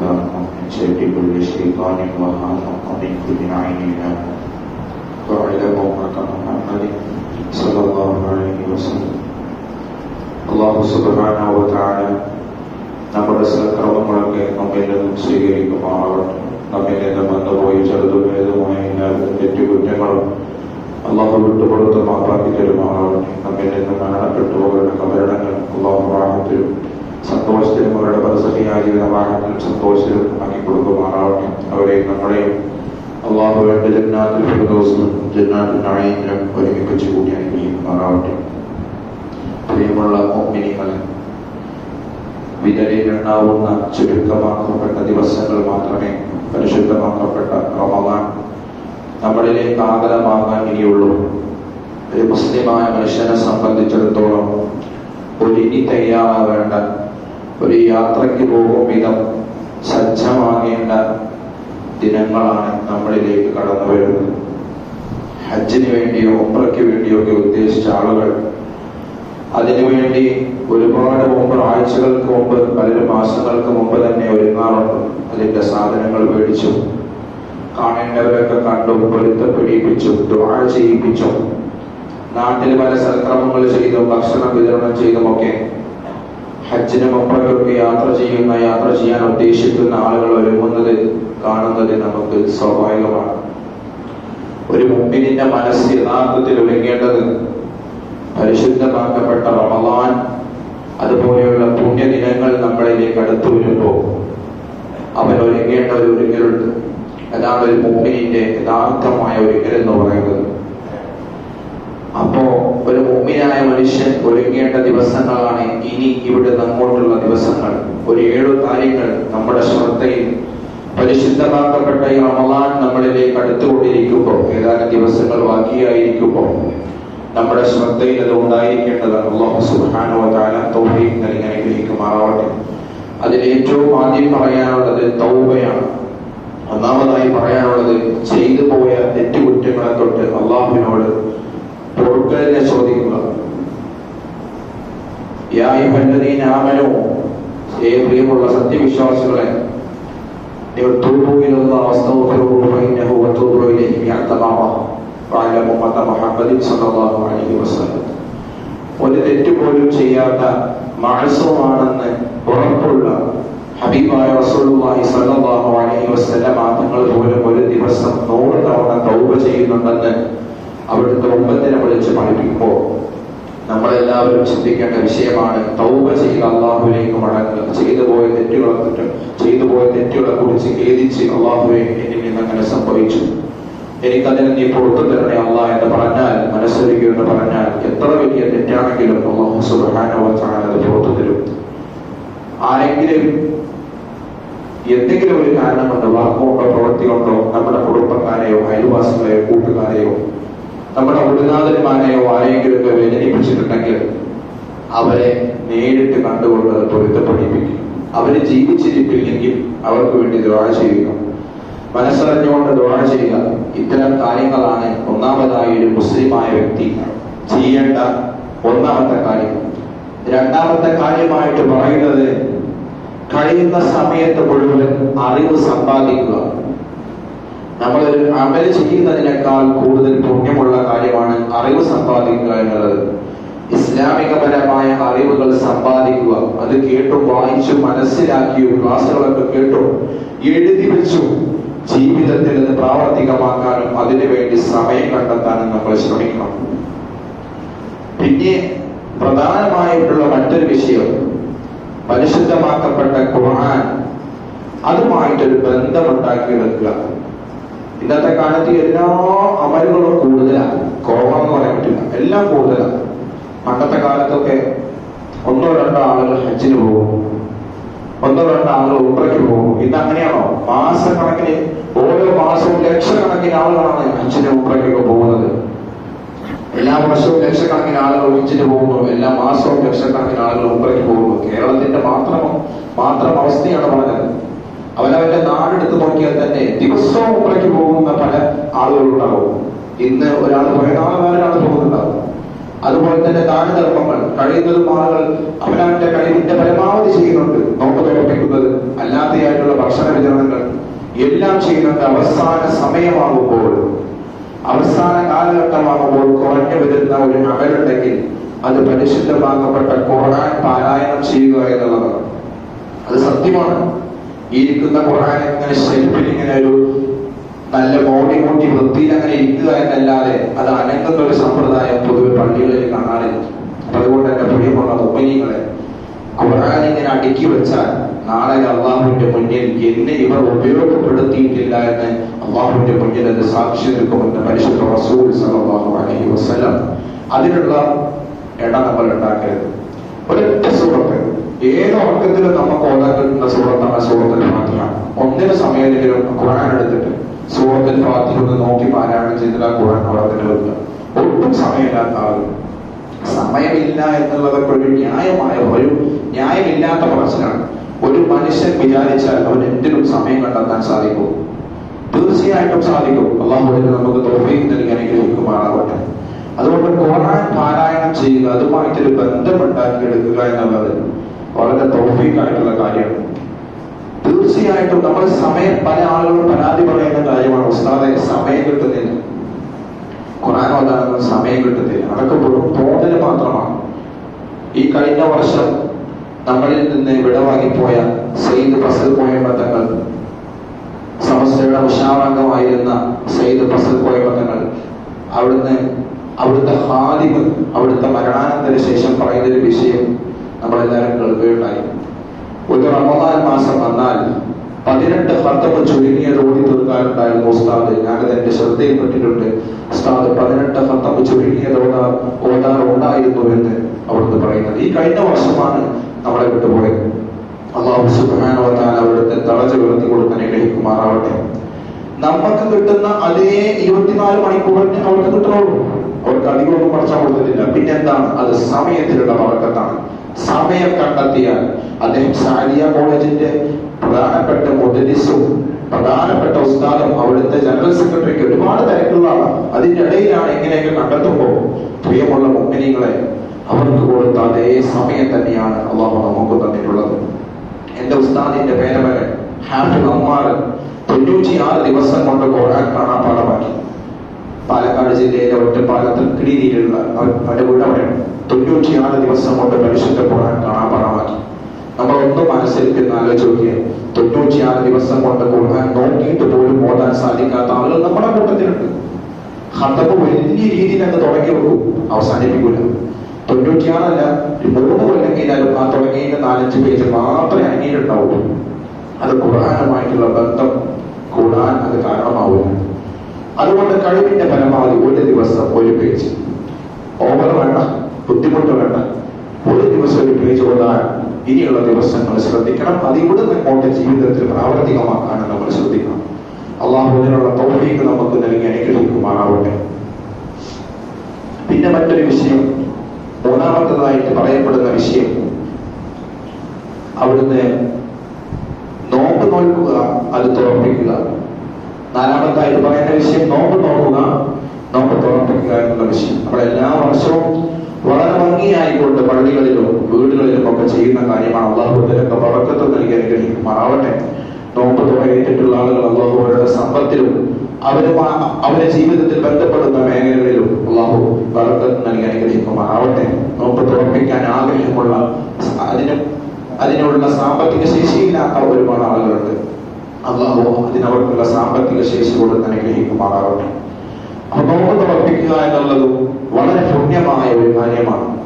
وحذرنا من شر كل شيطان وهامة ومن كل عين لامة واعلموا مكان محمد صلى الله عليه وسلم അള്ളാഹു സുബാനാവതാര നമ്മുടെ സൽക്കർമ്മങ്ങളൊക്കെ നമ്മിൽ നിന്നും സ്വീകരിക്കുമാറാവട്ടെ നമ്മിൽ നിന്ന് വന്നുപോയി ചെറുതും ഏതുമായ എല്ലാ തെറ്റുകുറ്റങ്ങളും അള്ളാഹു വിട്ടുപുറത്ത് മാപ്പാക്കി തരുമാറാവട്ടെ നമ്മിൽ നിന്ന് മരണപ്പെട്ടു അവരുടെ കബരണങ്ങൾ അള്ളാഹു വാഹത്തിലും സന്തോഷത്തിലും അവരുടെ പരസഹിയായ ജീവിത വാഹനത്തിലും സന്തോഷത്തിലും ആക്കി കൊടുക്കുമാറാവട്ടെ അവരെ നമ്മളെയും അള്ളാഹുവേണ്ട ജന്നാത്തിൽ ഫിർദൗസിലും ജന്നാത്തിൽ നഴയിലും ഒരുമിപ്പിച്ച് കൂടി അനുഗ്രഹിക്കുമാറാവട്ടെ. പ്രിയമുള്ള മോമിനികളെ വിരലിലെണ്ണാവുന്ന ചുരുക്കമാക്കപ്പെട്ട ദിവസങ്ങൾ മാത്രമേ പരിശുദ്ധമാക്കപ്പെട്ട റമദാൻ നമ്മളിലേക്ക് ആകലമാകാൻ ഇനിയുള്ളൂ. ഒരു മുസ്ലിമായ മനുഷ്യനെ സംബന്ധിച്ചിടത്തോളം ഒരു ഇനി തയ്യാറാവേണ്ട ഒരു യാത്രയ്ക്ക് പോകും വിധം സജ്ജമാകേണ്ട ദിനങ്ങളാണ് നമ്മളിലേക്ക് കടന്നു വരുന്നത്. ഹജ്ജിന് വേണ്ടിയോ ഉംറയ്ക്ക് വേണ്ടിയോ ഒക്കെ ഉദ്ദേശിച്ച ആളുകൾ അതിനുവേണ്ടി ഒരുപാട് മുമ്പ് ആഴ്ചകൾക്ക് മുമ്പ് പലരും മാസങ്ങൾക്ക് മുമ്പ് തന്നെ ഒരുങ്ങാറുണ്ട്. അതിന്റെ സാധനങ്ങൾ മേടിച്ചു കാണേണ്ടവരൊക്കെ കണ്ടു പൊരുത്തപ്പെടിപ്പിച്ചു ദുആ ചെയ്യിപ്പിച്ചു നാട്ടിൽ പല സൽക്രമങ്ങൾ ചെയ്തും ഭക്ഷണം വിതരണം ചെയ്തുമൊക്കെ ഹജ്ജിന് മുമ്പൊക്കെ യാത്ര ചെയ്യുന്ന യാത്ര ചെയ്യാൻ ഉദ്ദേശിക്കുന്ന ആളുകൾ ഒരുങ്ങുന്നത് കാണുന്നത് നമുക്ക് സ്വാഭാവികമാണ്. ഒരു മുമ്പിനിന്റെ മനസ്സ് യഥാർത്ഥത്തിൽ ഒരുങ്ങേണ്ടത് പരിശുദ്ധമാക്കപ്പെട്ട റമദാൻ അതുപോലെയുള്ള പുണ്യദിനങ്ങൾ നമ്മളിലേക്ക് അടുത്തു വരുമ്പോൾ അവൻ ഒരുങ്ങേണ്ട ഒരു ഒരുങ്ങലുണ്ട്. അതാണ് ഒരു മുമ്പിനിന്റെ യഥാർത്ഥമായ ഒരുങ്ങൽ എന്ന് പറയുന്നത്. അപ്പോ ഒരു മുമ്പിനായ മനുഷ്യൻ ഒരുങ്ങേണ്ട ദിവസങ്ങളാണ് ഇനി ഇവിടെ നമ്മോട്ടുള്ള ദിവസങ്ങൾ. ഒരു ഏഴു കാര്യങ്ങൾ നമ്മുടെ ശ്രദ്ധയിൽ പരിശുദ്ധമാക്കപ്പെട്ട ഈ റമലാൻ നമ്മളിലേക്ക് അടുത്തുകൊണ്ടിരിക്കുമ്പോൾ ഏതാനും ദിവസങ്ങൾ ബാക്കിയായിരിക്കുമ്പോൾ നമ്മുടെ ശ്രദ്ധയിൽ അത് ഉണ്ടായിരിക്കേണ്ടതാണ്. അള്ളാഹു സുബ്ഹാനഹു വ തആല തൗഫീഖ് നൽകി അതിൽ ഏറ്റവും ആദ്യം പറയാനുള്ളത് തൗബയാണ്. ഒന്നാമതായി പറയാനുള്ളത് ചെയ്തു പോയ തെറ്റുകുറ്റങ്ങളെ തൊട്ട് അള്ളാഹുവിനോട് വതൂബു ഇലൈഹി പ്രിയമുള്ള സത്യവിശ്വാസികളെ മുഹമ്മദ് മുഹമ്മദിൻ സല്ലല്ലാഹു അലൈഹി വസല്ലം. ഒരു തെറ്റ് പോലും ചെയ്യാത്ത മഅസൂമാണെന്ന് ഉറപ്പുള്ള ഹബീബായ റസൂലുള്ളാഹി സല്ലല്ലാഹു അലൈഹി വസല്ലം തങ്ങൾ പോലും ഒരു ദിവസം നൂറ് തവണ തൗബ ചെയ്യുന്നുണ്ടെന്ന് അവിടുത്തെ ഉമ്മത്തിനെ വിളിച്ച് പഠിപ്പിക്കുമ്പോൾ നമ്മളെല്ലാവരും ചിന്തിക്കേണ്ട വിഷയമാണ് തൗബ ചെയ്ത് അള്ളാഹുവിലേക്ക് മടങ്ങുക. ചെയ്തു പോയ തെറ്റുകളെ കുറ്റം ചെയ്തു പോയ തെറ്റുകളെ കുറിച്ച് ഖേദിച്ച് അള്ളാഹുവെ നിന്ന് അങ്ങനെ സംഭവിച്ചു. എനിക്കതിന് നീ പുറത്തു തരണേ അല്ല എന്ന് പറഞ്ഞാൽ മനസ്സൊരുക്കുക എന്ന് പറഞ്ഞാൽ എത്ര വലിയ തെറ്റാണെങ്കിലും അള്ളാഹു തആല അത് പുറത്തു തരും. ആരെങ്കിലും എന്തെങ്കിലും ഒരു കാരണം കൊണ്ട് വാക്കുകൊണ്ടോ പ്രവൃത്തി കൊണ്ടോ നമ്മുടെ കുടുംബക്കാരെയോ അയൽവാസികളെയോ കൂട്ടുകാരെയോ? നമ്മുടെ ഗുരുനാഥന്മാരെയോ ആരെങ്കിലും വേദനിപ്പിച്ചിട്ടുണ്ടെങ്കിൽ അവരെ നേരിട്ട് കണ്ടുകൊണ്ട് അത് പൊരുത്തപ്പെടിപ്പിക്കും. അവർ ജീവിച്ചിരിപ്പില്ലെങ്കിൽ അവർക്ക് വേണ്ടി ദ്വാര ചെയ്യുക. മനസ്സറിഞ്ഞുകൊണ്ട് ദ്വാര ചെയ്യുക. ഇത്തരം കാര്യങ്ങളാണ് ഒന്നാമതായി ഒരു മുസ്ലിമായ വ്യക്തി ചെയ്യേണ്ട ഒന്നാമത്തെ കാര്യം. രണ്ടാമത്തെ കാര്യമായിട്ട് പറയുന്നത് കഴിയുന്ന സമയത്ത് മുഴുവൻ അറിവ് സമ്പാദിക്കുക. നമ്മൾ ഒരു അമൽ ചെയ്യുന്നതിനേക്കാൾ കൂടുതൽ പുണ്യമുള്ള കാര്യമാണ് അറിവ് സമ്പാദിക്കുക എന്നുള്ളത് ഇസ്ലാമികപരമായ അറിവുകൾ സമ്പാദിക്കുക. അത് കേട്ടും വായിച്ചും മനസ്സിലാക്കിയും ക്ലാസ്സുകളൊക്കെ കേട്ടും എഴുതി വെച്ചും ജീവിതത്തിൽ അത് പ്രാവർത്തികമാക്കാനും അതിനുവേണ്ടി സമയം കണ്ടെത്താനും നമ്മൾ ശ്രമിക്കണം. പിന്നെ പ്രധാനമായിട്ടുള്ള മറ്റൊരു വിഷയം പരിശുദ്ധമാക്കപ്പെട്ട ഖുർആൻ. അതുമായിട്ടൊരു ബന്ധമുണ്ടാക്കി ബന്ധമുണ്ടാക്കിയെടുക്കുക ഇന്നത്തെ കാലത്ത് എല്ലാ അമലുകളും കൂടുതലാണ് കുറവെന്ന് പറയാൻ പറ്റില്ല. എല്ലാം കൂടുതലാണ് പണ്ടത്തെ കാലത്തൊക്കെ ഒന്നോ രണ്ടോ ആളുകൾ ഹജ്ജിന് പോകും. ഒന്നോ രണ്ടോ ആളുകൾ ഉംറയ്ക്ക് പോകും. ഇന്ന് അങ്ങനെയാണോ? മാസക്കണക്കിന് ഓരോ മാസവും ലക്ഷക്കണക്കിന് ആളുകളാണ് ഹജ്ജിന് ഉംറയ്ക്കൊക്കെ പോകുന്നത്. എല്ലാ വർഷവും ലക്ഷക്കണക്കിന് ആളുകൾ ഹജ്ജിന് പോകുന്നു. എല്ലാ മാസവും ലക്ഷക്കണക്കിന് ആളുകൾ ഉംറയ്ക്ക് പോകുന്നു. കേരളത്തിന്റെ മാത്രം മാത്രം അവസ്ഥയാണ് പറഞ്ഞത്. അവനവന്റെ നാടെടുത്ത് നോക്കിയാൽ തന്നെ ദിവസവും ഉംറയ്ക്ക് പോകുന്ന പല ആളുകളുണ്ടാവും. ഇന്ന് ഒരാൾ പോയ പോകുന്നുണ്ടാവും. അതുപോലെ തന്നെ ദാനധർമ്മങ്ങൾ കഴിയുന്നതും ആളുകൾ അവനവന്റെ കഴിവിന്റെ പരമാവധി ചെയ്യുന്നുണ്ട്. നോമ്പ് തുറപ്പിക്കുന്നത് അല്ലാതെയായിട്ടുള്ള എല്ലാം ചെയ്യുന്നുണ്ട് അവസാന സമയമാകുമ്പോൾ അവസാന കാലഘട്ടമാകുമ്പോൾ കുറഞ്ഞു വരുന്ന ഒരു അകലുണ്ടെങ്കിൽ അത് പരിശുദ്ധമാകപ്പെട്ട ഖുർആൻ പാരായണം ചെയ്യുക എന്നുള്ളതാണ്. അത് സത്യമാണ്. ഇരിക്കുന്ന ഖുർആൻ ഇങ്ങനെ ഷെൽഫിൽ ഇങ്ങനെ ഒരു നല്ല ബോഡി കൂട്ടി വൃത്തിയിൽ അങ്ങനെ ഇരിക്കുക എന്നല്ലാതെ അത് അനങ്ങുന്ന ഒരു സമ്പ്രദായം പൊതുവെ പള്ളികളിൽ കാണാറില്ല. അപ്പൊ അതുകൊണ്ട് എന്റെ പ്രിയമുള്ള ഉപ്പനികളെ ഖുർആൻ ഇങ്ങനെ അടുക്കി വെച്ചാൽ നാളെ അള്ളാഹുവിന്റെ മുന്നിൽ എന്നെ ഇവർ ഉപയോഗപ്പെടുത്തിയിട്ടില്ല എന്ന് അള്ളാഹുവിന്റെ മുന്നിൽ അത് സാക്ഷി നിൽക്കുമെന്ന് പരിശുദ്ധ റസൂൽ സല്ലല്ലാഹു അലൈഹി വസല്ലം അതിനുള്ള ഇട നമ്മൾ ഉണ്ടാക്കരുത്. ഒരൊറ്റ സൂറത്ത് ഏത് ഉറക്കത്തിലും നമുക്ക് ഓതാൻ കിട്ടുന്ന സൂറത്താണ് സൂറത്തുൽ ഫാത്തിഹ ഒന്നിന് സമയത്തെങ്കിലും ഖുർആൻ എടുത്തിട്ട് സുഹൃത്തിൽ ഫാത്തിഹ ഒന്ന് നോക്കി പാരായണം ചെയ്തിട്ട് ആ ഖുർആൻ ഒട്ടും സമയമില്ലാത്ത ആളുകൾ സമയമില്ല എന്നുള്ളതൊക്കെ ഒരു ന്യായമായ ഒരു ന്യായമില്ലാത്ത പ്രശ്നമാണ്. ഒരു മനുഷ്യൻ വിചാരിച്ചാൽ അവൻ എന്തിനും സമയം കണ്ടെത്താൻ സാധിക്കും. തീർച്ചയായിട്ടും സാധിക്കും. അള്ളാഹുവിന് നമുക്ക് തോഫീക്ക് നൽകി അനുഗ്രഹിക്കുമാറാവട്ടെ. അതുകൊണ്ട് ഖുർആൻ പാരായണം ചെയ്യുക അതുമായിട്ടൊരു ബന്ധമുണ്ടാക്കിയെടുക്കുക എന്നുള്ളത് വളരെ തോഫീക്കായിട്ടുള്ള കാര്യമാണ് തീർച്ചയായിട്ടും നമ്മൾ സമയം പല ആളുകളും പരാതി പറയുന്ന കാര്യമാണ് ഉസ്താദെ സമയം കിട്ടുന്നില്ല. ഖുർആൻ ഓതാനൊന്നും സമയം കിട്ടുന്നില്ല. അതൊക്കെ വെറും മാത്രമാണ്. ഈ കഴിഞ്ഞ വർഷം നമ്മളിൽ നിന്ന് വിടവാങ്ങിപ്പോയ സെയ്ദ് ഫസൽ കോയമ്പത്തങ്ങൾ സമസ്തയുടെ ഉഷാറംഗമായിരുന്ന സെയ്ദ് ഫസൽ കോയമ്പത്തങ്ങൾ അവിടുന്ന് അവിടുത്തെ ഹാദിമ് അവിടുത്തെ മരണാനന്തര ശേഷം പറയുന്ന ഒരു വിഷയം നമ്മളെല്ലാവരും കേൾക്കുകയുണ്ടായി. ഒരു റമദാൻ മാസം വന്നാൽ പതിനെട്ട് ഹത്തമ ചുരുങ്ങിയത് ഓടി തീർക്കാറുണ്ടായിരുന്നു ഉസ്താദ്. ഞാനത് എന്റെ ശ്രദ്ധയിൽപ്പെട്ടിട്ടുണ്ട്. ഉസ്താദ് പതിനെട്ട് ഹത്തമ ചുരുങ്ങിയത് ഓടാ ഓടാറുണ്ടായിരുന്നു എന്ന് അവിടുന്ന് പറയുന്നത്. ഈ കഴിഞ്ഞ വർഷമാണ് നമ്മളെ വിട്ടുപോയത്. അള്ളാഹു തആല അവിടുത്തെ തളച്ച് ഉയർത്തി കൊടുക്കാൻ ഗ്രഹിക്കുമാറാവട്ടെ നമുക്ക് കിട്ടുന്ന അതേ ഇരുപത്തിനാല് മണിക്കൂറിന് അവർക്ക് കിട്ടുന്നുള്ളൂ അവർക്ക് അധികമൊന്നും പഠിച്ചാൽ കൊടുത്തിട്ടില്ല. പിന്നെന്താണ്? അത് സമയത്തിലുള്ള വർക്കത്താണ് സമയം കണ്ടെത്തിയാൽ അദ്ദേഹം സാലിയ കോളേജിന്റെ പ്രധാനപ്പെട്ട മുദരിസും പ്രധാനപ്പെട്ട ഉസ്താദും അവിടുത്തെ ജനറൽ സെക്രട്ടറിക്ക് ഒരുപാട് തിരക്കുള്ളതാണ് അതിന്റെ ഇടയിലാണ് കണ്ടെത്തുമ്പോൾ പ്രിയമുള്ള മുമ്പിനികളെ അവർക്ക് കൊടുത്ത അതേ സമയം തന്നെയാണ് അള്ളാഹു നമുക്ക് തന്നിട്ടുള്ളത്. എന്റെ ഉസ്താദിന്റെ പേരമകൻ ഹാഫിൽ അമ്മാർ തൊണ്ണൂറ്റിയാറ് ദിവസം കൊണ്ട് ഖുർആൻ കാണാൻ പാഠമാക്കി. പാലക്കാട് ജില്ലയിലെ ഒറ്റപ്പാലത്തിൽ കിടിയിലുള്ള അവരുടെ വീട് അവിടെയാണ്. തൊണ്ണൂറ്റിയാറ് ദിവസം കൊണ്ട് മനുഷ്യന്റെ പാഠമാക്കി നമ്മൾ ഒന്നും മനസ്സിലേക്ക് ആലോചിച്ച് നോക്കിയാൽ തൊണ്ണൂറ്റിയാറ് ദിവസം കൊണ്ട് ഖുർആൻ നോക്കിയിട്ട് പോലും ഓടാൻ സാധിക്കാത്ത ആളുകൾ നമ്മുടെ കൂട്ടത്തിലുണ്ട്. ഹത്തപ്പ് വലിയ രീതിയിൽ അങ്ങ് തുടങ്ങി വെക്കും. അവസാനിപ്പിക്കൂല. തൊണ്ണൂറ്റിയാറല്ല മൂന്ന് കൊല്ലം കഴിഞ്ഞാലും ആ തുടങ്ങിയതിന്റെ നാലഞ്ച് പേജ് മാത്രമേ അങ്ങിയിട്ടുണ്ടാവുള്ളൂ അത് ഖുർആനുമായിട്ടുള്ള ബന്ധം കൂടാൻ അത് കാരണമാവില്ല. അതുകൊണ്ട് കഴിവിന്റെ പരമാവധി ഒരു ദിവസം ഒരു പേജ്. ഓവർ വേണ്ട ബുദ്ധിമുട്ട് വേണ്ട ഒരു ദിവസം ഒരു ഓതാൻ ഇനിയുള്ള ദിവസങ്ങൾ ശ്രദ്ധിക്കണം. അത് അങ്ങോട്ട് ജീവിതത്തിൽ പ്രാവർത്തികമാക്കാനും നമ്മൾ ശ്രദ്ധിക്കണം. അള്ളാഹുവിനുള്ള തൗഫീഖ് നമുക്ക് നൽകി അനുഗ്രഹിക്കുമാറാവട്ടെ. പിന്നെ മറ്റൊരു വിഷയം മൂന്നാമത്തതായിട്ട് പറയപ്പെടുന്ന വിഷയം അവിടുന്ന് നോമ്പ് നോക്കുക അത് തുറപ്പിക്കുക. നാലാമത്തായിട്ട് പറയുന്ന വിഷയം നോമ്പ് നോക്കുക നോമ്പ് തുറപ്പിക്കുക എന്നുള്ള വിഷയം. നമ്മൾ എല്ലാ വർഷവും വളരെ ഭംഗിയായിക്കൊണ്ട് പള്ളികളിലും വീടുകളിലും ഒക്കെ ചെയ്യുന്ന കാര്യമാണ് അള്ളാഹുദരൊക്കെ ഇതിലൊക്കെ വറക്കത്ത് നൽകി അനുഗ്രഹിക്കുമാറാവട്ടെ. നോമ്പ് തുടങ്ങിയിട്ടുള്ള ആളുകൾ അള്ളാഹു അവരുടെ സമ്പത്തിലും അവരെ അവരെ ജീവിതത്തിൽ ബന്ധപ്പെടുന്ന മേഖലകളിലും അള്ളാഹു വറക്കത്ത് നൽകി അനുഗ്രഹിക്കുമാറാവട്ടെ. നോമ്പ് തുറപ്പിക്കാൻ ആഗ്രഹമുള്ള അതിന് അതിനുള്ള സാമ്പത്തിക ശേഷിയില്ലാത്ത ഒരുപാട് ആളുകളുണ്ട്. അള്ളാഹു അതിനവർക്കുള്ള സാമ്പത്തിക ശേഷി കൊടുത്ത് അനുഗ്രഹിക്കുമാറാവട്ടെ. അപ്പൊ നോമ്പ് എന്നുള്ളത് വളരെ പുണ്യമായ ഒരു കാര്യമാണ്.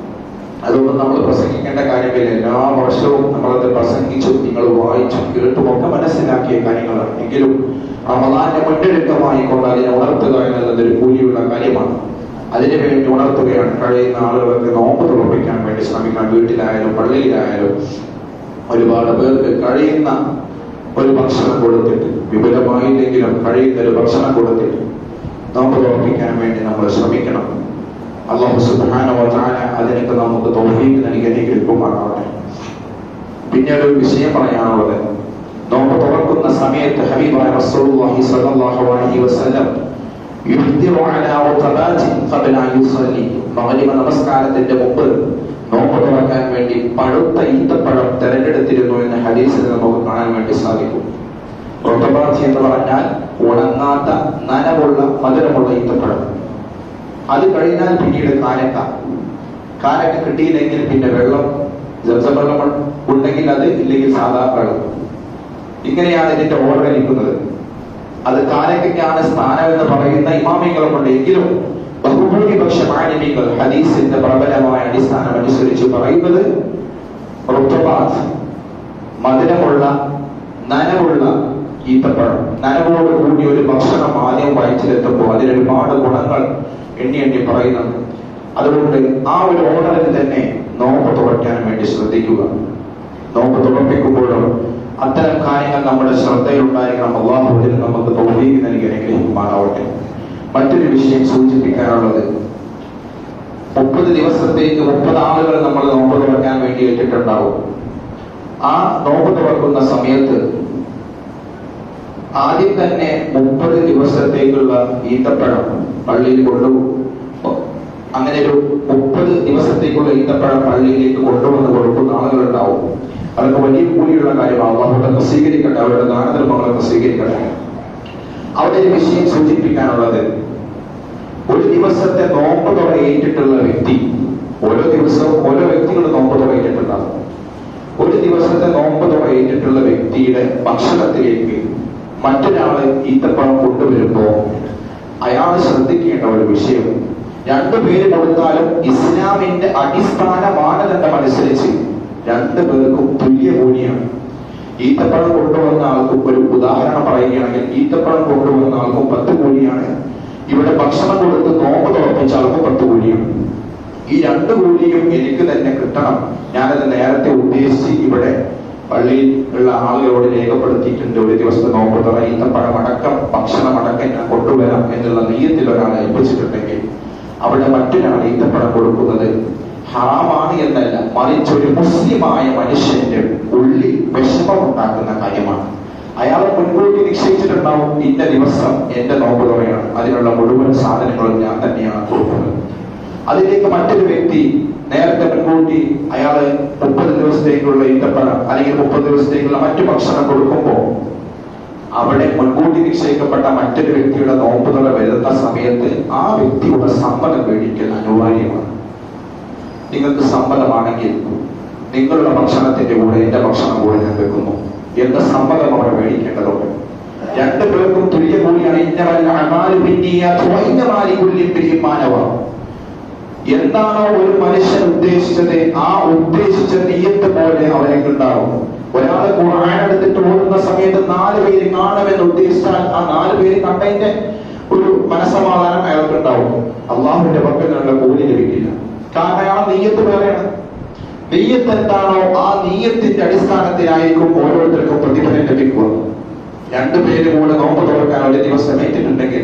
അതുകൊണ്ട് നമ്മൾ പ്രസംഗിക്കേണ്ട കാര്യമില്ല. എല്ലാ വർഷവും നമ്മളത് പ്രസംഗിച്ചു നിങ്ങൾ വായിച്ചു കേട്ടും ഒക്കെ മനസ്സിലാക്കിയ കാര്യങ്ങളാണ്. എങ്കിലും റമദാന്റെ മുന്നൊരുക്കമായി കൊണ്ട് അതിനെ ഉണർത്തുക എന്നുള്ളത് ഒരു കൂലിയുള്ള കാര്യമാണ്. അതിനു വേണ്ടി ഉണർത്തുകയാണ്. കഴിയുന്ന ആളുകൾക്ക് നോമ്പ് തുറപ്പിക്കാൻ വേണ്ടി ശ്രമിക്കാൻ വീട്ടിലായാലും പള്ളിയിലായാലും ഒരുപാട് പേർക്ക് കഴിയുന്ന ഒരു ഭക്ഷണം കൊടുത്തിട്ട് വിപുലമായില്ലെങ്കിലും കഴിയുന്ന ഒരു ഭക്ഷണം കൊടുത്തിട്ട് നോമ്പ് തുറപ്പിക്കാൻ വേണ്ടി നമ്മൾ ശ്രമിക്കണം. അള്ളാഹു തആല അതിനൊക്കെ നമുക്ക് തോഫീക്ക് നൽകി അനുഗ്രഹിക്കുമാറാവട്ടെ. പിന്നെ ഒരു വിഷയം പറയാനുള്ളത്. നോമ്പ് തുറക്കുന്ന സമയത്ത് റസൂലുള്ളാഹി സ്വല്ലല്ലാഹു അലൈഹി വസല്ലം അലാ അൻ നമസ്കാരത്തിന്റെ മുമ്പ് നോമ്പ് തുറക്കാൻ വേണ്ടി പഴുത്ത ഈത്തപ്പഴം തെരഞ്ഞെടുത്തിരുന്നു എന്ന ഹദീസിൽ നമുക്ക് കാണാൻ വേണ്ടി സാധിക്കും. എന്ന് പറഞ്ഞാൽ ഉണങ്ങാത്ത നനവുള്ള മധുരമുള്ള ഈത്തപ്പഴം. അത് കഴിഞ്ഞാൽ പിന്നീട് കാരക്ക. കാരക്ക കിട്ടിയില്ലെങ്കിൽ പിന്നെ വെള്ളം ജംസം വെള്ളം ഉണ്ടെങ്കിൽ അത് ഇല്ലെങ്കിൽ സാധാ വെള്ളം. ഇങ്ങനെയാണ് ഇതിന്റെ ഓർഡർ ഇരിക്കുന്നത്. അത് കാരക്കയ്ക്കാണ് സ്ഥാനം എന്ന് പറയുന്ന ഇമാമികളുമുണ്ട് എങ്കിലും ബഹുഭൂരിപക്ഷ മാലിന്യങ്ങൾ ഹദീസിന്റെ പ്രബലമായ അടിസ്ഥാനം അനുസരിച്ച് പറയുന്നത് മധുരമുള്ള നനവുള്ള ഈത്തപ്പഴം. നനവോട് കൂടി ഒരു ഭക്ഷണം ആദ്യം വായിച്ചിലെത്തുമ്പോൾ അതിൽ ഒരുപാട് ഗുണങ്ങൾ എണ്ണി എണ്ണി പറയുന്നുണ്ട്. അതുകൊണ്ട് ആ ഒരു ഓർഡറിൽ തന്നെ നോമ്പ് തുറയ്ക്കാൻ വേണ്ടി ശ്രദ്ധിക്കുക. നോമ്പ് തുറപ്പിക്കുമ്പോഴും അത്തരം കാര്യങ്ങൾ നമ്മുടെ ശ്രദ്ധയിലുണ്ടായിരിക്കണം. അള്ളാഹുദിന് നമുക്ക് തോന്നിക്ക് നൽകി അനുഗ്രഹിക്കുമാറാവട്ടെ. മറ്റൊരു വിഷയം സൂചിപ്പിക്കാനുള്ളത് മുപ്പത് ദിവസത്തേക്ക് മുപ്പത് ആളുകൾ നമ്മൾ നോമ്പ് തുറക്കാൻ വേണ്ടി ഏറ്റിട്ടുണ്ടാവും. ആ നോമ്പ് തുറക്കുന്ന സമയത്ത് ആദ്യം തന്നെ മുപ്പത് ദിവസത്തേക്കുള്ള ഈത്തപ്പഴം പള്ളിയിൽ കൊണ്ടുപോകും. അങ്ങനെ ഒരു മുപ്പത് ദിവസത്തേക്കുള്ള ഈത്തപ്പഴം പള്ളിയിലേക്ക് കൊണ്ടുവന്ന് കൊടുക്കുന്ന ആളുകളുണ്ടാവും. അതൊക്കെ വലിയ കൂലിയുള്ള കാര്യമാണ്. അവരുടെ സ്വീകരിക്കട്ടെ അവരുടെ ദാനധർമ്മങ്ങളൊക്കെ സ്വീകരിക്കട്ടെ. അവിടെ ഒരു വിഷയം സൂചിപ്പിക്കാനുള്ളത് ഒരു ദിവസത്തെ നോമ്പ് തുടങ്ങിയിട്ടുള്ള വ്യക്തി ഓരോ ദിവസവും ഓരോ വ്യക്തികൾ നോമ്പ് തുടങ്ങിയിട്ടുണ്ടാകും ഒരു ദിവസത്തെ നോമ്പ് തുടങ്ങിയിട്ടുള്ള വ്യക്തിയുടെ ഭക്ഷണത്തിലേക്ക് മറ്റൊരാൾ ഈത്തപ്പഴം കൊണ്ടുവരുമ്പോ അയാൾ ശ്രദ്ധിക്കേണ്ട ഒരു വിഷയം. രണ്ടു പേര് കൊടുത്താലും ഇസ്ലാമിന്റെ അടിസ്ഥാന മാനദണ്ഡം അനുസരിച്ച് രണ്ടു പേർക്കും തുല്യ കൂലിയാണ് ഈത്തപ്പഴം കൊണ്ടുവന്ന ആൾക്കും ഒരു ഉദാഹരണം പറയുകയാണെങ്കിൽ ഈത്തപ്പഴം കൊണ്ടുവന്ന ആൾക്കും പത്ത് കൂലിയാണ് ഇവിടെ ഭക്ഷണം കൊടുത്ത് നോമ്പ് തുറപ്പിച്ച ആൾക്കും പത്ത് കൂലിയാണ് ഈ രണ്ട് കൂലിയും എനിക്ക് തന്നെ കിട്ടണം. ഞാനത് നേരത്തെ ഉദ്ദേശിച്ച് ഇവിടെ പള്ളിയിൽ ഉള്ള ആളുകളോട് രേഖപ്പെടുത്തിയിട്ടുണ്ട്. ഒരു ദിവസത്തെ നോമ്പ് തുറ ഈത്തപ്പഴം അടക്കം ഭക്ഷണം അടക്കം ഞാൻ കൊണ്ടുവരാം എന്നുള്ള നീയത്തിൽ ഒരാളെ ഏൽപ്പിച്ചിട്ടുണ്ടെങ്കിൽ അവിടെ മറ്റൊരാൾ ഈത്തപ്പഴം കൊടുക്കുന്നത് ഹറാമാണ് എന്നല്ല മറിച്ച് ഒരു മുസ്ലിമായ മനുഷ്യന്റെ ഉള്ളിൽ വിഷമമുണ്ടാക്കുന്ന കാര്യമാണ്. അയാൾ മുൻകൂട്ടി നിശ്ചയിച്ചിട്ടുണ്ടാവും ഇന്ന ദിവസം എന്റെ നോമ്പ് തുറയാണ്. അതിനുള്ള മുഴുവൻ സാധനങ്ങളും ഞാൻ തന്നെയാണ് കൊടുക്കുന്നത്. അതിലേക്ക് മറ്റൊരു വ്യക്തി നേരത്തെ മുൻകൂട്ടി അയാൾ മുപ്പത് ദിവസത്തേക്കുള്ള ഈത്തപ്പഴം അല്ലെങ്കിൽ മുപ്പത് ദിവസത്തേക്കുള്ള മറ്റു ഭക്ഷണം കൊടുക്കുമ്പോൾ അവിടെ മുൻകൂട്ടി നിശ്ചയിക്കപ്പെട്ട മറ്റൊരു വ്യക്തിയുടെ നോമ്പുകൾ വരുന്ന സമയത്ത് ആ വ്യക്തിയുടെ സമ്പലം മേടിക്കൽ അനിവാര്യമാണ്. നിങ്ങൾക്ക് സമ്പലമാണെങ്കിൽ നിങ്ങളുടെ ഭക്ഷണത്തിന്റെ കൂടെ എന്റെ ഭക്ഷണം കൂടെ ഞാൻ വെക്കുന്നു. എന്റെ സമ്മതം അവിടെ മേടിക്കേണ്ടതുണ്ട്. രണ്ടു പേർക്കും തുല്യ കൂടിയാണ് ഇന്നവല്ല അമാലു പിന്നിയാ മാനവ എന്താണോ ഒരു മനുഷ്യൻ ഉദ്ദേശിച്ചത്? ആ ഉദ്ദേശിച്ച നീയത്ത് പോലെ അവനക്ക് ഉണ്ടാവും. ഒരാൾ ഖുർആൻ എടുത്തിട്ട് ഓടുന്ന സമയത്ത് നാല് പേര് കാണുമെന്ന് ഉദ്ദേശിച്ചാൽ ആ നാല് പേര് കണ്ടതിന്റെ ഒരു മനസമാധാനം അയാൾക്ക് ഉണ്ടാവും അള്ളാഹുവിന്റെ പക്കലുള്ള കൂലി ലഭിക്കില്ല. കാരണം അയാൾ നീയത്ത് വേറെയാണ് നെയ്യത്ത് എന്താണോ ആ നെയ്യത്തിന്റെ അടിസ്ഥാനത്തിലായിരിക്കും ഓരോരുത്തർക്കും പ്രതിഫലം ലഭിക്കുക. രണ്ടുപേരും കൂടെ നോമ്പ് തുറക്കാൻ ഒരു ദിവസം ഏറ്റിട്ടുണ്ടെങ്കിൽ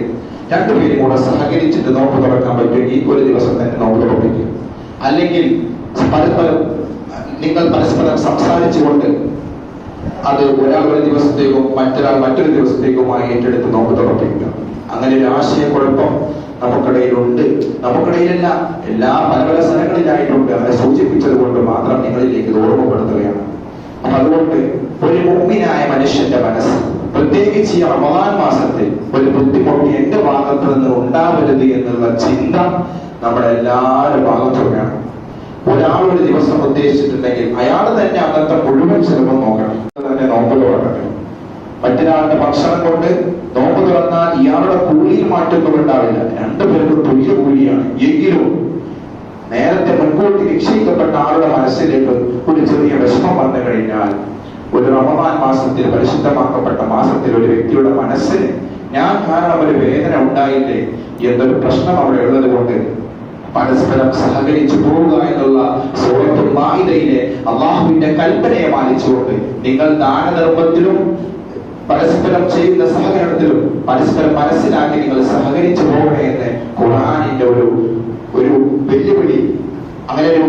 രണ്ടുപേരും കൂടെ സഹകരിച്ചിട്ട് നോമ്പ് തുറക്കാൻ പറ്റും ഈ ഒരു ദിവസം തന്നെ നോമ്പ് തുറപ്പിക്കും. അല്ലെങ്കിൽ പരസ്പരം നിങ്ങൾ പരസ്പരം സംസാരിച്ചുകൊണ്ട് അത് ഒരാൾ ഒരു ദിവസത്തേക്കും മറ്റൊരാൾ മറ്റൊരു ദിവസത്തേക്കുമായി ഏറ്റെടുത്ത് നോമ്പ് തുറപ്പിക്കുക. അങ്ങനെ ഒരു ആശയക്കുഴപ്പം നമുക്കിടയിലുണ്ട്. നമുക്കിടയിലല്ല എല്ലാ പല പല സ്ഥലങ്ങളിലായിട്ടുണ്ട്. അവരെ സൂചിപ്പിച്ചത് കൊണ്ട് മാത്രം നിങ്ങളിലേക്ക് ഓർമ്മപ്പെടുത്തുകയാണ്. അപ്പൊ അതുകൊണ്ട് ഒരു മുമ്പിനായ മനുഷ്യന്റെ മനസ്സ് പ്രത്യേകിച്ച് ഈ റമദാൻ മാസത്തിൽ ഒരു ബുദ്ധിമുട്ട് എന്റെ ഭാഗത്ത് നിന്ന് ഉണ്ടാവരുത് എന്നുള്ള ചിന്ത നമ്മുടെ എല്ലാവരുടെ ഭാഗത്തും വേണം ഒരാൾ ഒരു ദിവസം ഉദ്ദേശിച്ചിട്ടുണ്ടെങ്കിൽ അയാൾ തന്നെ അന്നത്തെ മുഴുവൻ ചിലപ്പോൾ നോക്കണം. തന്നെ നോമ്പ് തുറക്കട്ടെ. മറ്റൊരാളുടെ ഭക്ഷണം കൊണ്ട് നോമ്പ് തുറന്നാൽ ഇയാളുടെ കൂലിയിൽ മാറ്റമൊന്നും ഉണ്ടാവില്ല. രണ്ടുപേർക്കും തുല്യ കൂലിയാണ്. എങ്കിലും നേരത്തെ മുൻകൂട്ടി നിശ്ചയിക്കപ്പെട്ട ആളുടെ മനസ്സിലേക്ക് ഒരു ചെറിയ വിഷമം വന്നു കഴിഞ്ഞാൽ ഒരു റമദാൻ മാസത്തിൽ പരിശുദ്ധമാക്കപ്പെട്ട മാസത്തിൽ ഒരു വ്യക്തിയുടെ മനസ്സിന് ഞാൻ കാരണം ഒരു വേദന ഉണ്ടായില്ലേ എന്നൊരു പ്രശ്നം അവിടെ ഉള്ളത് കൊണ്ട് പരസ്പരം സഹകരിച്ചു പോവുക എന്നുള്ള സൂറത്തുൽ മാഇദയിലെ അള്ളാഹുവിന്റെ കൽപ്പനയെ മാനിച്ചുകൊണ്ട് നിങ്ങൾ ദാനധർമ്മത്തിലും പരസ്പരം ചെയ്യുന്ന സഹകരണത്തിലും പരസ്പരം മനസ്സിലാക്കി നിങ്ങൾ സഹകരിച്ചു പോകണേ എന്ന് ഖുർആാനിന്റെ ഒരു ഒരു വെല്ലുവിളി അങ്ങനെ ഒരു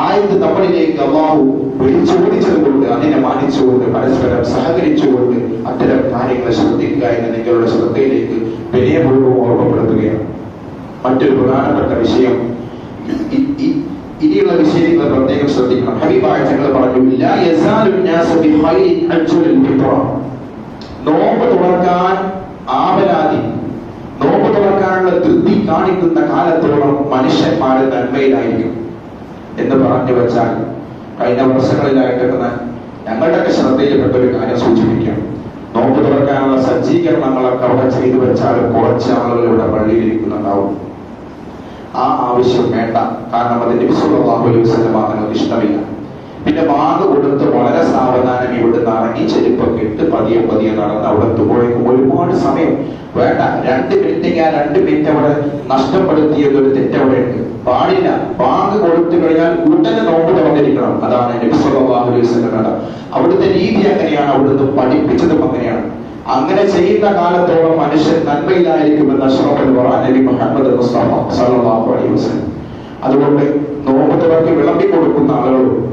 ആയത് നമ്മളിലേക്ക് അള്ളാഹു വിളിച്ചോടിച്ചതുകൊണ്ട് അതിനെ മാനിച്ചുകൊണ്ട് പരസ്പരം സഹകരിച്ചുകൊണ്ട് അത്തരം കാര്യങ്ങളെ ശ്രദ്ധിക്കുക എന്ന് നിങ്ങളുടെ ശ്രദ്ധയിലേക്ക് വലിയ പൂർവം ഓർമ്മപ്പെടുത്തുകയാണ്. മറ്റൊരു പ്രധാനപ്പെട്ട വിഷയം ഇനിയുള്ള വിഷയങ്ങൾ പ്രത്യേകം ശ്രദ്ധിക്കണം. ഹബീബായ പറഞ്ഞില്ല നോമ്പ് തുറക്കാൻ ആവലാതി നോമ്പ് തുറക്കാനുള്ള ധൃതി കാണിക്കുന്ന കാലത്തോളം മനുഷ്യന്മാരുടെ നന്മയിലായിരിക്കും. എന്ന് പറഞ്ഞു വെച്ചാൽ കഴിഞ്ഞ വർഷങ്ങളിലായിട്ട് ഞങ്ങളുടെയൊക്കെ ശ്രദ്ധയിൽപ്പെട്ട ഒരു കാര്യം സൂചിപ്പിക്കാം. നോമ്പ് തുറക്കാനുള്ള സജ്ജീകരണങ്ങളൊക്കെ അവിടെ ചെയ്തു വെച്ചാൽ കുറച്ച് ആളുകൾ ഇവിടെ പള്ളിയിൽ ഇരിക്കുന്നുണ്ടാവും ആ ആവശ്യം വേണ്ട. കാരണം അതിന്റെ അലൈഹി വസല്ലം ഇഷ്ടമില്ല. പിന്നെ ബാങ്ക് കൊടുത്ത് വളരെ സാവധാനം ഇവിടുന്ന് ഇറങ്ങി ചെരുപ്പൊക്കെ ഇട്ട് പതിയെ പതിയെ നടന്ന് അവിടെ എത്തുമ്പോഴേക്കും ഒരുപാട് സമയം വേണ്ട. രണ്ട് മിനിറ്റ് ഞാൻ രണ്ട് മിനിറ്റ് അവിടെ നഷ്ടപ്പെടുത്തിയത് ഒരു തെറ്റവിടെ ഉണ്ട് പാടില്ല. പാങ്ക് കൊടുത്തു കഴിഞ്ഞാൽ ഉടനെ നോമ്പ് തുറന്നിരിക്കണം. അതാണ് അലൈഹി വസല്ലം അവിടുത്തെ രീതി അങ്ങനെയാണ് അവിടുന്ന് പഠിപ്പിച്ചതും അങ്ങനെയാണ്. അങ്ങനെ ചെയ്യുന്ന കാലത്തോളം മനുഷ്യൻ നന്മയിലായിരിക്കുമെന്ന അഷ്റഫുൽ നബി അലൈഹി വസല്ലം. അതുകൊണ്ട് നോമ്പ് തുറക്ക് വിളമ്പി കൊടുക്കുന്ന ആളുകളും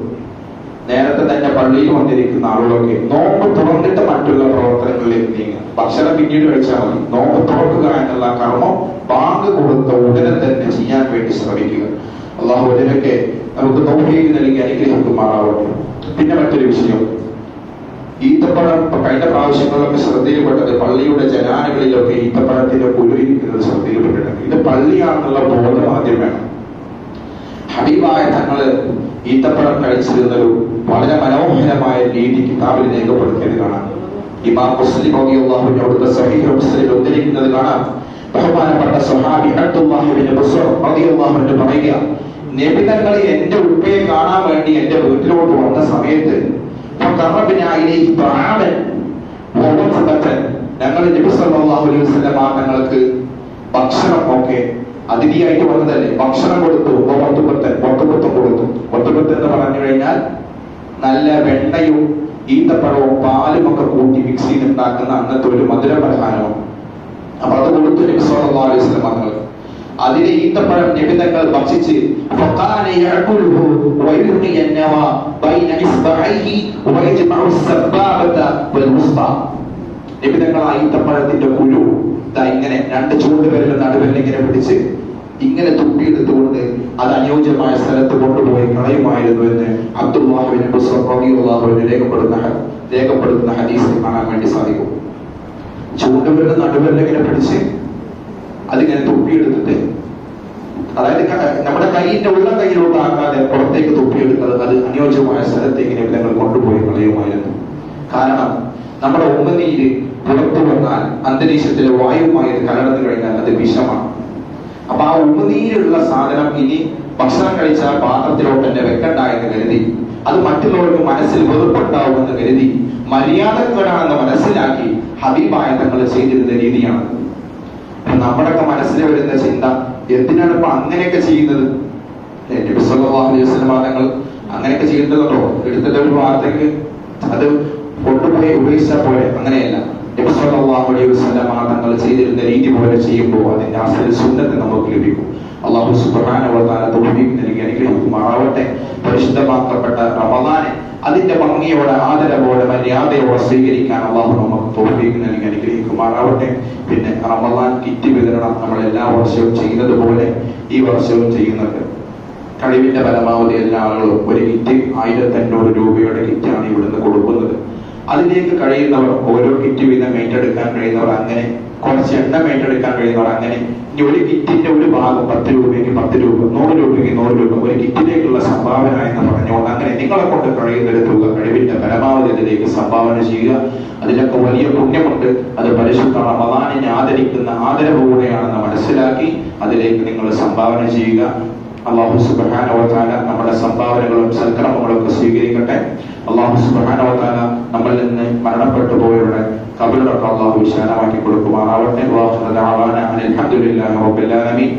നേരത്തെ തന്നെ പള്ളിയിൽ വന്നിരിക്കുന്ന ആളുകളൊക്കെ നോമ്പ് തുറന്നിട്ട് മറ്റുള്ള പ്രവർത്തനങ്ങളിലേക്ക് നീങ്ങുക ഭക്ഷണം പിന്നീട് കഴിച്ചാൽ മതി. നോമ്പ് തുറക്കുക എന്നുള്ള കർമ്മം ബാങ്ക് കൊടുത്ത ഉടനെ തന്നെ ചെയ്യാൻ വേണ്ടി ശ്രമിക്കുക. അള്ളാഹു അതിനൊക്കെ നമുക്ക് നോക്കിയേക്ക് നൽകി അനുഗ്രഹിക്കുമാറാവട്ടെ. പിന്നെ മറ്റൊരു വിഷയം. ഈത്തപ്പഴം കഴിഞ്ഞ പ്രാവശ്യങ്ങളിലൊക്കെ ശ്രദ്ധയിൽപ്പെട്ടത് പള്ളിയുടെ ജനാലകളിലൊക്കെ ഈത്തപ്പഴത്തിന്റെ കുരുവിരിക്കുന്നത് ശ്രദ്ധയിൽപ്പെട്ടിട്ടുണ്ട്. ഇത് പള്ളിയാണെന്നുള്ള ബോധം ആദ്യം വേണം. ഹബീബായ തങ്ങൾ ഈത്തപ്പഴം കഴിച്ചിരുന്നൊരു വളരെ മനോഹരമായ രീതി കിതാബിൽ രേഖപ്പെടുത്തിയത് കാണാം. ഇമാം മുസ്ലിം റളിയല്ലാഹു അവിടുത്തെ സഹീഹ് മുസ്ലിം ഉദ്ധരിക്കുന്നത് കാണാം. ബഹുമാനപ്പെട്ട അൻഹു പറയുക നബി എന്റെ ഉപ്പയെ കാണാൻ വേണ്ടി എന്റെ വീട്ടിലോട്ട് വന്ന സമയത്ത് ഞങ്ങൾ നബി സല്ലല്ലാഹു അലൈഹി വസല്ലം തങ്ങൾക്ക് ഭക്ഷണം ഒക്കെ അതിഥിയായിട്ട് വന്നതല്ലേ? ഭക്ഷണം കൊടുത്തു. പത്തുപത്തൻ പത്തുപത്തം കൊടുത്തു. പത്തുപത്തൻ എന്ന് പറഞ്ഞു കഴിഞ്ഞാൽ നല്ല വെണ്ണയും ഈന്തപ്പഴവും പാലും ഒക്കെ കൂട്ടി മിക്സിയിൽ ഉണ്ടാക്കുന്ന അന്നത്തെ ഒരു മധുര പ്രധാനവും അപ്പൊ അത് കൊടുത്തു നബിസ്വലം അതിലെ ഈന്തപ്പഴം നിബിധങ്ങൾ ഭക്ഷിച്ച് നിബിധങ്ങൾ ആ ഈന്തപ്പഴത്തിന്റെ കുഴു ഇങ്ങനെ രണ്ട് ചൂണ്ടുപേരുടെ നടുവിൽ ഇങ്ങനെ പിടിച്ച് ഇങ്ങനെ തുപ്പിയെടുത്തുകൊണ്ട് അത് അനുയോജ്യമായ സ്ഥലത്ത് കൊണ്ടുപോയി കളയുമായിരുന്നു എന്ന് അബ്ദുല്ലാഹിബിൻ റളിയല്ലാഹു രേഖപ്പെടുന്ന രേഖപ്പെടുത്തുന്ന ഹദീസിൽ കാണാൻ വേണ്ടി സാധിക്കും. ചൂണ്ടവരുടെ നടുവരുടെ ഇങ്ങനെ പിടിച്ച് അതിങ്ങനെ തുപ്പിയെടുത്തിട്ട് അതായത് നമ്മുടെ കൈയിന്റെ ഉള്ള കൈയിലോട്ട് ആക്കാതെ പുറത്തേക്ക് തുപ്പിയെടുത്തത് അത് അനുയോജ്യമായ സ്ഥലത്തേക്ക് ഞങ്ങൾ കൊണ്ടുപോയി കളയുമായിരുന്നു. കാരണം നമ്മുടെ ഉമ്മനീര് പുറത്തു വന്നാൽ അന്തരീക്ഷത്തിലെ വായുവുമായി കലർന്നു കഴിഞ്ഞാൽ അത് വിഷമാണ്. അപ്പൊ ആ ഉമ്മനീരുള്ള സാധനം ഇനി ഭക്ഷണം കഴിച്ചാൽ പാത്രത്തിലോട്ട് തന്നെ വെക്കണ്ട എന്ന് കരുതി. അത് മറ്റുള്ളവർക്ക് മനസ്സിൽ വെറുപ്പുണ്ടാവുമെന്ന് കരുതി. മര്യാദക്കേടാണെന്ന് മനസ്സിലാക്കി ഹബീബായ തങ്ങൾ ചെയ്തിരുന്ന രീതിയാണ്. നമ്മുടെയൊക്കെ മനസ്സിൽ വരുന്ന ചിന്ത എന്തിനാണ് ഇപ്പൊ അങ്ങനെയൊക്കെ ചെയ്യുന്നത്? തങ്ങൾ അങ്ങനെയൊക്കെ ചെയ്യുന്നുണ്ടോ എടുത്തിട്ട് ഒരു വാർത്തക്ക് അത് കൊണ്ടുപോയി ഉപയോഗിച്ചാൽ പോലെ അങ്ങനെയല്ല. തങ്ങൾ ചെയ്തിരുന്ന രീതി പോലെ ചെയ്യുമ്പോൾ അതിന്റെ അസൽ സുന്നത്ത് നമുക്ക് ലഭിക്കും. അള്ളാഹു തആല തൗഫീഖ് നൽകി അനുഗ്രഹിക്കുമാറാവട്ടെ. പരിശുദ്ധമാക്കപ്പെട്ട റമദാനെ അതിന്റെ ഭംഗിയോടെ ആദരവോടെ മര്യാദയോടെ സ്വീകരിക്കാൻ അള്ളാഹു നമുക്ക് തൗഫീഖ് നൽകി അനുഗ്രഹിക്കുമാറാവട്ടെ. പിന്നെ റമദാൻ കിറ്റ് വിതരണം നമ്മൾ എല്ലാ വർഷവും ചെയ്യുന്നതുപോലെ ഈ വർഷവും ചെയ്യുന്നുണ്ട്. കഴിവിന്റെ പരമാവധി എല്ലാ ആളുകളും ഒരു കിറ്റ് ആയിരത്തി അഞ്ഞൂറ് രൂപയുടെ കിറ്റാണ് ഇവിടുന്ന് കൊടുക്കുന്നത്. അതിലേക്ക് കഴിയുന്നവർ ഓരോ കിറ്റ് വീതം ഏറ്റെടുക്കാൻ കഴിയുന്നവർ അങ്ങനെ കുറച്ച് എണ്ണം ഏറ്റെടുക്കാൻ കഴിയുന്നവർ അങ്ങനെ ഇനി ഒരു കിറ്റിന്റെ ഒരു ഭാഗം പത്ത് രൂപയ്ക്ക് പത്ത് രൂപ നൂറ് രൂപയ്ക്ക് നൂറ് രൂപ ഒരു കിറ്റിലേക്കുള്ള സംഭാവന എന്ന് പറഞ്ഞുകൊണ്ട് അങ്ങനെ നിങ്ങളെ കൊണ്ട് കഴിയുന്ന ഒരു തുക കഴിവിന്റെ പരമാവധി അതിലേക്ക് സംഭാവന ചെയ്യുക. അതിലൊക്കെ വലിയ പുണ്യമുണ്ട്. അത് പരിശുദ്ധ റമദാനിനെ ആദരിക്കുന്ന ആദരവോടെയാണെന്ന് മനസ്സിലാക്കി അതിലേക്ക് നിങ്ങൾ സംഭാവന ചെയ്യുക. അള്ളാഹു സുബാനവത്താല നമ്മുടെ സംഭാവനകളും സൽക്കർമ്മങ്ങളും ഒക്കെ സ്വീകരിക്കട്ടെ. അള്ളാഹു സുബാനവത്താല നമ്മളിൽ നിന്ന് മരണപ്പെട്ടു പോയവരുടെ കബറിലൊക്കെ അള്ളാഹു വിശാലമാക്കി കൊടുക്കുമാറാവട്ടെ. വാഹിറ ദഅവാന അനിൽ ഹംദുലില്ലാഹി റബ്ബിൽ ആലമീൻ.